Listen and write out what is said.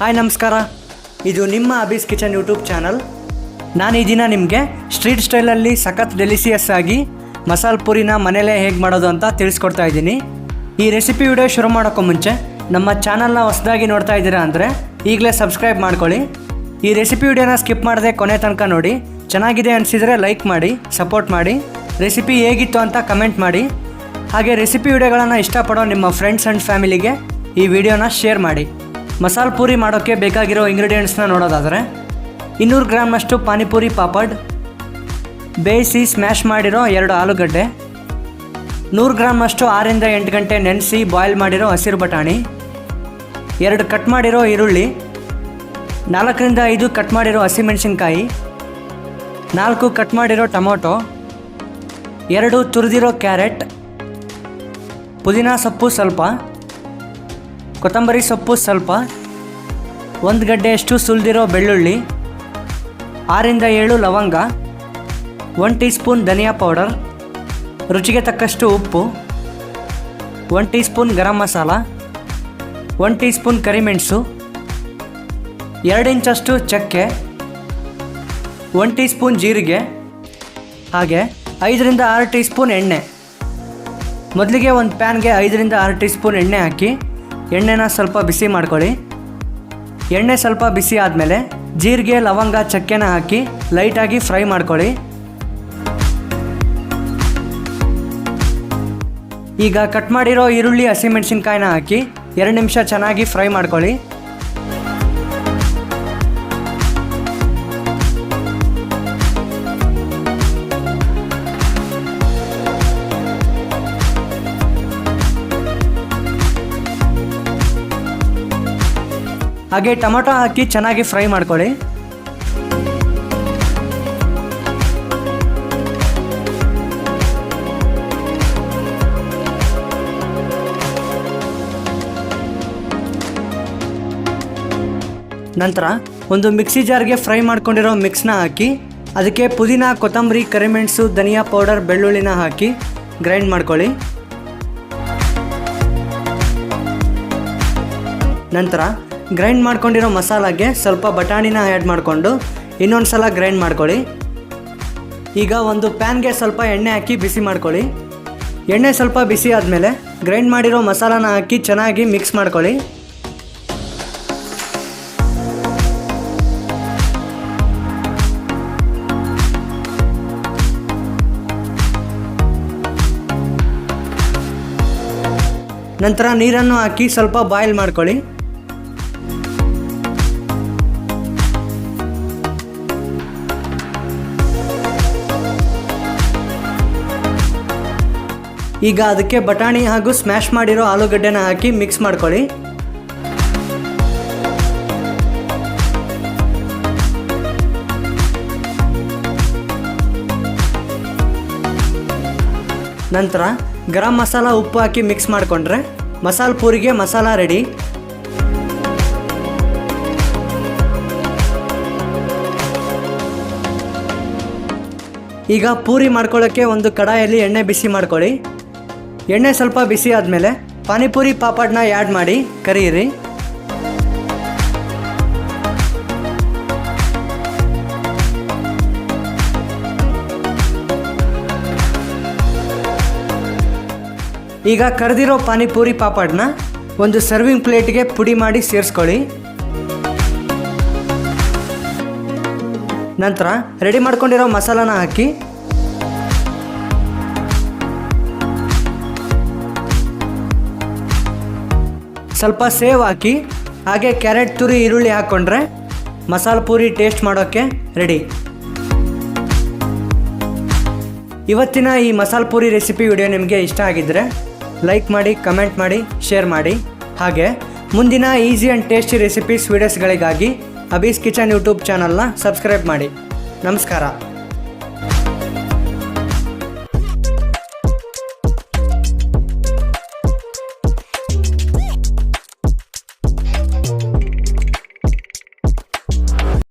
Hi, ನಮಸ್ಕಾರ. ಇದು ನಿಮ್ಮ ಅಬೀಸ್ ಕಿಚನ್ ಯೂಟ್ಯೂಬ್ ಚಾನಲ್. ನಾನು ಈ ದಿನ ನಿಮಗೆ ಸ್ಟ್ರೀಟ್ ಸ್ಟೈಲಲ್ಲಿ ಸಖತ್ ಡೆಲಿಸಿಯಸ್ ಆಗಿ ಮಸಾಲೆ ಪೂರಿನ ಮನೆಯಲ್ಲೇ ಹೇಗೆ ಮಾಡೋದು ಅಂತ ತಿಳಿಸ್ಕೊಡ್ತಾ ಇದ್ದೀನಿ. ಈ ರೆಸಿಪಿ ವಿಡಿಯೋ ಶುರು ಮಾಡೋಕ್ಕೂ ಮುಂಚೆ ನಮ್ಮ ಚಾನಲ್ನ ಹೊಸದಾಗಿ ನೋಡ್ತಾ ಇದ್ದೀರಾ ಅಂದರೆ ಈಗಲೇ ಸಬ್ಸ್ಕ್ರೈಬ್ ಮಾಡ್ಕೊಳ್ಳಿ. ಈ ರೆಸಿಪಿ ವಿಡಿಯೋನ ಸ್ಕಿಪ್ ಮಾಡದೆ ಕೊನೆ ತನಕ ನೋಡಿ. ಚೆನ್ನಾಗಿದೆ ಅನಿಸಿದರೆ ಲೈಕ್ ಮಾಡಿ, ಸಪೋರ್ಟ್ ಮಾಡಿ. ರೆಸಿಪಿ ಹೇಗಿತ್ತು ಅಂತ ಕಮೆಂಟ್ ಮಾಡಿ. ಹಾಗೆ ರೆಸಿಪಿ ವಿಡಿಯೋಗಳನ್ನು ಇಷ್ಟಪಡೋ ನಿಮ್ಮ ಫ್ರೆಂಡ್ಸ್ ಆ್ಯಂಡ್ ಫ್ಯಾಮಿಲಿಗೆ ಈ ವಿಡಿಯೋನ ಶೇರ್ ಮಾಡಿ. ಮಸಾಲೆ ಪೂರಿ ಮಾಡೋಕ್ಕೆ ಬೇಕಾಗಿರೋ ಇಂಗ್ರೀಡಿಯೆಂಟ್ಸ್ನ ನೋಡೋದಾದರೆ ಇನ್ನೂರು ಗ್ರಾಮ್ನಷ್ಟು ಪಾನಿಪುರಿ ಪಾಪಡ್, ಬೇಯಿಸಿ ಸ್ಮ್ಯಾಶ್ ಮಾಡಿರೋ ಎರಡು ಆಲೂಗಡ್ಡೆ, ನೂರು ಗ್ರಾಮ್ನಷ್ಟು ಆರಿಂದ ಎಂಟು ಗಂಟೆ ನೆನೆಸಿ ಬಾಯ್ಲ್ ಮಾಡಿರೋ ಹಸಿರು ಬಟಾಣಿ, ಎರಡು ಕಟ್ ಮಾಡಿರೋ ಈರುಳ್ಳಿ, ನಾಲ್ಕರಿಂದ ಐದು ಕಟ್ ಮಾಡಿರೋ ಹಸಿಮೆಣಸಿನ್ಕಾಯಿ, ನಾಲ್ಕು ಕಟ್ ಮಾಡಿರೋ ಟೊಮೊಟೊ, ಎರಡು ತುರಿದಿರೋ ಕ್ಯಾರೆಟ್, ಪುದೀನಾ ಸೊಪ್ಪು ಸ್ವಲ್ಪ ಕೊತ್ತಂಬರಿ ಸೊಪ್ಪು ಸ್ವಲ್ಪ, ಒಂದು ಗಡ್ಡೆಯಷ್ಟು ಸುಲಿದಿರೋ ಬೆಳ್ಳುಳ್ಳಿ, ಆರಿಂದ ಏಳು ಲವಂಗ ಒನ್ ಟೀ ಸ್ಪೂನ್ ಧನಿಯಾ ಪೌಡರ್, ರುಚಿಗೆ ತಕ್ಕಷ್ಟು ಉಪ್ಪು one teaspoon garam masala one teaspoon ಕರಿಮೆಣಸು, ಎರಡು ಇಂಚಷ್ಟು ಚಕ್ಕೆ ಒನ್ ಟೀ ಸ್ಪೂನ್ ಜೀರಿಗೆ, ಹಾಗೆ ಐದರಿಂದ ಆರು ಟೀ ಸ್ಪೂನ್ ಎಣ್ಣೆ. ಮೊದಲಿಗೆ ಒಂದು ಪ್ಯಾನ್ಗೆ ಐದರಿಂದ ಆರು ಟೀ ಸ್ಪೂನ್ ಎಣ್ಣೆ ಹಾಕಿ ಎಣ್ಣೆನ ಸ್ವಲ್ಪ ಬಿಸಿ ಮಾಡ್ಕೊಳ್ಳಿ. ಎಣ್ಣೆ ಸ್ವಲ್ಪ ಬಿಸಿ ಆದಮೇಲೆ ಜೀರಿಗೆ, ಲವಂಗ, ಚಕ್ಕೆನ ಹಾಕಿ ಲೈಟಾಗಿ ಫ್ರೈ ಮಾಡ್ಕೊಳ್ಳಿ. ಈಗ ಕಟ್ ಮಾಡಿರೋ ಈರುಳ್ಳಿ, ಹಸಿಮೆಣಸಿನ್ಕಾಯಿನ ಹಾಕಿ ಎರಡು ನಿಮಿಷ ಚೆನ್ನಾಗಿ ಫ್ರೈ ಮಾಡ್ಕೊಳ್ಳಿ. ಹಾಗೆ ಟೊಮೊಟೊ ಹಾಕಿ ಚೆನ್ನಾಗಿ ಫ್ರೈ ಮಾಡ್ಕೊಳ್ಳಿ. ನಂತರ ಒಂದು ಮಿಕ್ಸಿ ಜಾರ್ಗೆ ಫ್ರೈ ಮಾಡ್ಕೊಂಡಿರೋ ಮಿಕ್ಸ್ನ ಹಾಕಿ, ಅದಕ್ಕೆ ಪುದೀನ, ಕೊತ್ತಂಬರಿ, ಕರಿಮೆಣಸು, ಧನಿಯಾ ಪೌಡರ್, ಬೆಳ್ಳುಳ್ಳಿನ ಹಾಕಿ ಗ್ರೈಂಡ್ ಮಾಡ್ಕೊಳ್ಳಿ. ನಂತರ ಗ್ರೈಂಡ್ ಮಾಡ್ಕೊಂಡಿರೋ ಮಸಾಲಾಗೆ ಸ್ವಲ್ಪ ಬಟಾಣಿನ ಆ್ಯಡ್ ಮಾಡಿಕೊಂಡು ಇನ್ನೊಂದು ಸಲ ಗ್ರೈಂಡ್ ಮಾಡ್ಕೊಳ್ಳಿ. ಈಗ ಒಂದು ಪ್ಯಾನ್ಗೆ ಸ್ವಲ್ಪ ಎಣ್ಣೆ ಹಾಕಿ ಬಿಸಿ ಮಾಡ್ಕೊಳ್ಳಿ. ಎಣ್ಣೆ ಸ್ವಲ್ಪ ಬಿಸಿ ಆದಮೇಲೆ ಗ್ರೈಂಡ್ ಮಾಡಿರೋ ಮಸಾಲಾನ ಹಾಕಿ ಚೆನ್ನಾಗಿ ಮಿಕ್ಸ್ ಮಾಡ್ಕೊಳ್ಳಿ. ನಂತರ ನೀರನ್ನು ಹಾಕಿ ಸ್ವಲ್ಪ ಬಾಯ್ಲ್ ಮಾಡ್ಕೊಳ್ಳಿ. ಈಗ ಅದಕ್ಕೆ ಬಟಾಣಿ ಹಾಗೂ ಸ್ಮ್ಯಾಶ್ ಮಾಡಿರೋ ಆಲೂಗಡ್ಡೆನ ಹಾಕಿ ಮಿಕ್ಸ್ ಮಾಡ್ಕೊಳ್ಳಿ. ನಂತರ ಗರಂ ಮಸಾಲ ಉಪ್ಪು ಹಾಕಿ ಮಿಕ್ಸ್ ಮಾಡಿಕೊಂಡ್ರೆ ಮಸಾಲ ಪೂರಿಗೆ ಮಸಾಲ ರೆಡಿ ಈಗ ಪೂರಿ ಮಾಡ್ಕೊಳ್ಳೋಕ್ಕೆ ಒಂದು ಕಡಾಯಲ್ಲಿ ಎಣ್ಣೆ ಬಿಸಿ ಮಾಡ್ಕೊಳ್ಳಿ. ಎಣ್ಣೆ ಸ್ವಲ್ಪ ಬಿಸಿ ಆದಮೇಲೆ ಪಾನಿಪುರಿ ಪಾಪಡ್ನ ಆ್ಯಡ್ ಮಾಡಿ ಕರಿಯಿರಿ ಈಗ ಕರೆದಿರೋ ಪಾನಿಪುರಿ ಪಾಪಡ್ನ ಒಂದು ಸರ್ವಿಂಗ್ ಪ್ಲೇಟ್ಗೆ ಪುಡಿ ಮಾಡಿ ಸೇರಿಸ್ಕೊಳ್ಳಿ. ನಂತರ ರೆಡಿ ಮಾಡ್ಕೊಂಡಿರೋ ಮಸಾಲಾನ ಹಾಕಿ ಸ್ವಲ್ಪ ಸೇವ್ ಹಾಕಿ, ಹಾಗೆ ಕ್ಯಾರೆಟ್ ತುರಿ ಈರುಳ್ಳಿ ಹಾಕ್ಕೊಂಡ್ರೆ ಮಸಾಲ ಪೂರಿ ಟೇಸ್ಟ್ ಮಾಡೋಕ್ಕೆ ರೆಡಿ. ಇವತ್ತಿನ ಈ ಮಸಾಲ ಪೂರಿ ರೆಸಿಪಿ ವಿಡಿಯೋ ನಿಮಗೆ ಇಷ್ಟ ಆಗಿದ್ದರೆ ಲೈಕ್ ಮಾಡಿ, ಕಮೆಂಟ್ ಮಾಡಿ, ಶೇರ್ ಮಾಡಿ. ಹಾಗೆ ಮುಂದಿನ ಈಸಿ ಆ್ಯಂಡ್ ಟೇಸ್ಟಿ ರೆಸಿಪೀಸ್, ವೀಡಿಯೋಸ್ಗಳಿಗಾಗಿ ಅಬೀಸ್ ಕಿಚನ್ ಯೂಟ್ಯೂಬ್ ಚಾನಲ್ನ ಸಬ್ಸ್ಕ್ರೈಬ್ ಮಾಡಿ. ನಮಸ್ಕಾರ.